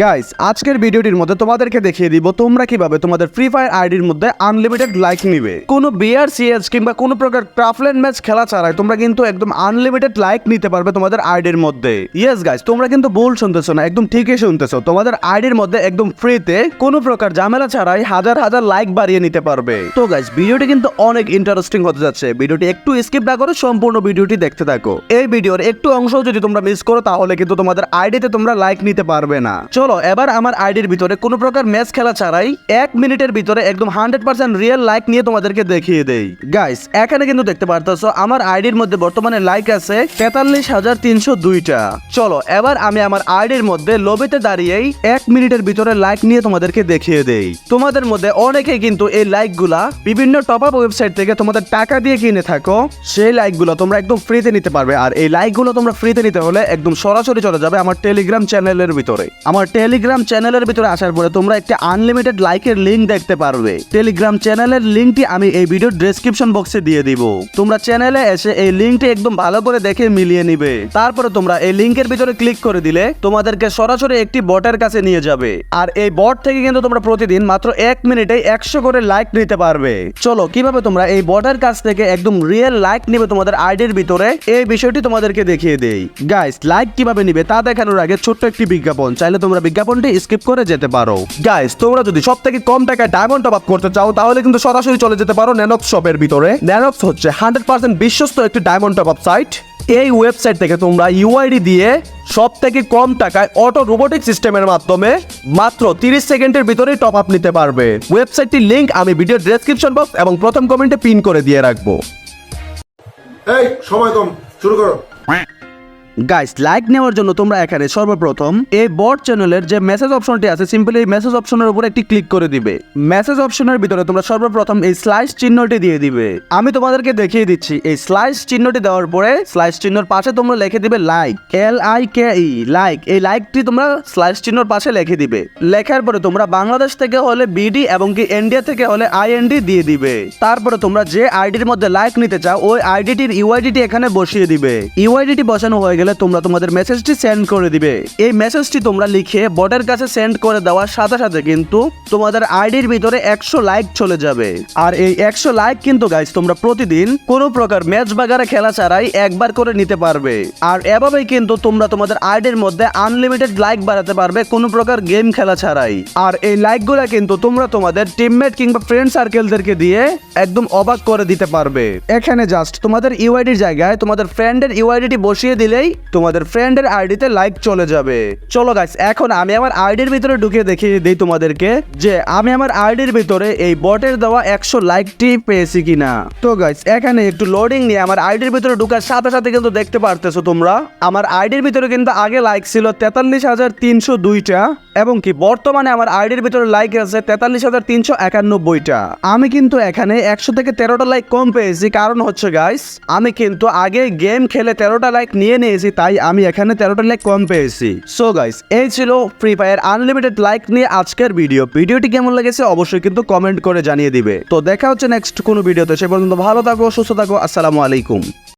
Guys আজকের ভিডিওটির মধ্যে তোমাদেরকে দেখিয়ে দিব তোমরা কীভাবে তোমাদের ফ্রি ফায়ার আইডির মধ্যে আনলিমিটেড লাইক নিবে। কোনো বিআর সিএস কিংবা কোনো প্রকার ক্রাফলেন ম্যাচ খেলা ছাড়াই তোমরা কিন্তু একদম আনলিমিটেড লাইক নিতে পারবে তোমাদের আইডির মধ্যে। ইয়েস গাইস তোমরা কিন্তু ভুল শুনতেছো না, একদম ঠিকই শুনতেছো। তোমাদের আইডির মধ্যে একদম ফ্রিতে কোনো প্রকার ঝামেলা ছাড়াই হাজার হাজার লাইক বাড়িয়ে নিতে পারবে। তো গাইস ভিডিওটি কিন্তু অনেক ইন্টারেস্টিং হতে যাচ্ছে। ভিডিওটি একটু স্কিপ না করে সম্পূর্ণ ভিডিওটি দেখতে থাকো। এই ভিডিওর একটু অংশ যদি তোমরা মিস করো, তাহলে কিন্তু তোমাদের আইডিতে তোমরা লাইক নিতে পারবে না। চলো, এবার আমার আইডির ভিতরে কোনো প্রকার ম্যাচ খেলা ছাড়াই এক মিনিটের ভিতরে একদম হান্ড্রেড পার্সেন্ট রিয়েল লাইক নিয়ে তোমাদেরকে দেখিয়ে দেই। গাইস এখানে কিন্তু দেখতে পারতেছো, আমার আইডির মধ্যে বর্তমানে লাইক আছে তেতাল্লিশ হাজার তিনশো দুইটা। চলো, এবার আমি আমার আইডির মধ্যে লবিতে দাঁড়িয়েই এক মিনিটের ভিতরে লাইক নিয়ে তোমাদেরকে দেখিয়ে দেই। তোমাদের মধ্যে অনেকেই কিন্তু এই লাইকগুলা বিভিন্ন টপ আপ ওয়েবসাইট থেকে তোমাদের টাকা দিয়ে কিনে থাকো, সেই লাইকগুলো তোমরা একদম ফ্রিতে নিতে পারবে। আর এই লাইকগুলো তোমরা ফ্রিতে নিতে হলে একদম সরাসরি চলে যাবে আমার টেলিগ্রাম চ্যানেলের ভিতরে। আমার টেলিগ্রাম চ্যানেলের ভিতরে আসার পরে তোমরা একটা আনলিমিটেড লাইকের লিঙ্ক দেখতে পারবে। টেলিগ্রাম চ্যানেলের লিঙ্কটি আমি এই ভিডিওর ডেসক্রিপশন বক্সে দিয়ে দিব। তোমরা চ্যানেলে এসে এই লিঙ্কটি একদম ভালো করে দেখে মিলিয়ে নিবে। তারপরে তোমরা এই লিঙ্কের ভিতরে ক্লিক করে দিলে তোমাদেরকে সরাসরি একটি বটের কাছে নিয়ে যাবে। আর এই বট থেকে কিন্তু তোমরা প্রতিদিন মাত্র এক মিনিটে একশো করে লাইক নিতে পারবে। চলো, কীভাবে তোমরা এই বটের কাছ থেকে একদম রিয়েল লাইক নিবে তোমাদের আইডির ভিতরে, এই বিষয়টি তোমাদেরকে দেখিয়ে দেই। গাইস লাইক কীভাবে নিবে তা দেখানোর আগে ছোট্ট একটি বিজ্ঞাপন, চাইলে তোমরা বিজ্ঞাপনটি স্কিপ করে যেতে পারো। গাইস তোমরা যদি সব থেকে কম টাকায় ডায়মন্ড টপ আপ করতে চাও, তাহলে কিন্তু সরাসরি চলে যেতে পারো ন্যানক্স শপের ভিতরে। ন্যানক্স হচ্ছে হান্ড্রেড পার্সেন্ট বিশ্বস্ত একটি ডায়মন্ড টপ আপ সাইট এই ওয়েবসাইট থেকে তোমরা ইউআইডি দিয়ে সব থেকে কম টাকায় অটো রোবোটিক সিস্টেমের মাধ্যমে মাত্র 30 সেকেন্ডের ভিতরেই টপ আপ নিতে পারবে। ওয়েবসাইটটির লিংক আমি ভিডিও ডেসক্রিপশন বক্স এবং প্রথম কমেন্টে পিন করে দিয়ে রাখব। এই, সময় কম, শুরু করো। গাইস লাইক নেওয়ার জন্য তোমরা এখানে সর্বপ্রথম এই বট চ্যানেলের যে মেসেজ অপশনটি আছে সিম্পলি এই মেসেজ অপশনের উপর একটি ক্লিক করে দিবে। মেসেজ অপশনের ভিতরে তোমরা সর্বপ্রথম এই স্লাইস চিহ্নটি দিয়ে দিবে। আমি তোমাদেরকে দেখিয়ে দিচ্ছি, এই স্লাইস চিহ্নটি দেওয়ার পরে স্লাইস চিহ্নর পাশে তোমরা লিখে দিবে like L I K E like এই লাইকটি তোমরা স্লাইস চিহ্নর পাশে লিখে দিবে। লেখার পরে তোমরা বাংলাদেশ থেকে হলে বিডি এবং কি ইন্ডিয়া থেকে হলে আইএনডি দিয়ে দিবে। তারপরে তোমরা যে আইডির মধ্যে লাইক নিতে চাও, ওই আইডিটির ইউআইডিটি এখানে বসিয়ে দিবে। ইউআইডিটি বসানো হয়ে গেলে তোমরা তোমাদের মেসেজটি সেন্ড করে দিবে। এই মেসেজটি তোমরা লিখে বটের কাছে সেন্ড করে দেওয়ার সাথে সাথে কিন্তু তোমাদের আইডির ভিতরে একশো লাইক চলে যাবে। আর এই একশো লাইক কিন্তু গাইজ তোমরা প্রতিদিন কোনো প্রকার ম্যাচ বাগারে খেলা ছাড়াই একবার করে নিতে পারবে। আর এভাবেই কিন্তু তোমরা তোমাদের আইডির মধ্যে আনলিমিটেড লাইক বাড়াতে পারবে কোনো প্রকার গেম খেলা ছাড়াই। আর এই লাইকগুলা কিন্তু তোমরা তোমাদের টিমমেট কিংবা ফ্রেন্ড সার্কেলদেরকে দিয়ে একদম অবাক করে দিতে পারবে। এখানে জাস্ট তোমাদের ইউআইডির জায়গায় তোমাদের ফ্রেন্ডের ইউআইডিটি বসিয়ে দিলেই তোমাদের ফ্রেন্ডের আইডিতে লাইক চলে যাবে। চলো গাইস এখন আমি আমার আইডির ভিতরে ঢুকে দেখিয়ে দিই তোমাদেরকে যে আমি আমার আইডির ভিতরে এই বটের দেওয়া একশো লাইকটি পেয়েছি কিনা। তো গাইস এখানে একটু লোডিং নিয়ে আমার আইডির ভিতরে ঢুকার সাথে সাথে কিন্তু দেখতে পারতেছো তোমরা। আমার আইডির ভিতরে কিন্তু আগে লাইক ছিল তেতাল্লিশ হাজার তিনশো দুইটা এবং কি বর্তমানে আমার আইডির ভিতরে লাইক আছে তেতাল্লিশ হাজার তিনশো একানব্বইটা। আমি কিন্তু এখানে একশো থেকে তেরোটা লাইক কম পেয়েছি। কারণ হচ্ছে গাইস আমি কিন্তু আগে গেম খেলে তেরোটা লাইক নিয়ে নিয়েছি। তাই আমি এখানে তেরোটা লাইক কম পেয়েছি। সো গাইস এই ছিল ফ্রি ফায়ার আনলিমিটেড লাইক নিয়ে আজকের ভিডিও ভিডিওটি কেমন লেগেছে অবশ্যই কিন্তু কমেন্ট করে জানিয়ে দিবে। তো দেখা হচ্ছে নেক্সট কোনো ভিডিওতে সে পর্যন্ত ভালো থাকো, সুস্থ থাকো, আসসালামু আলাইকুম।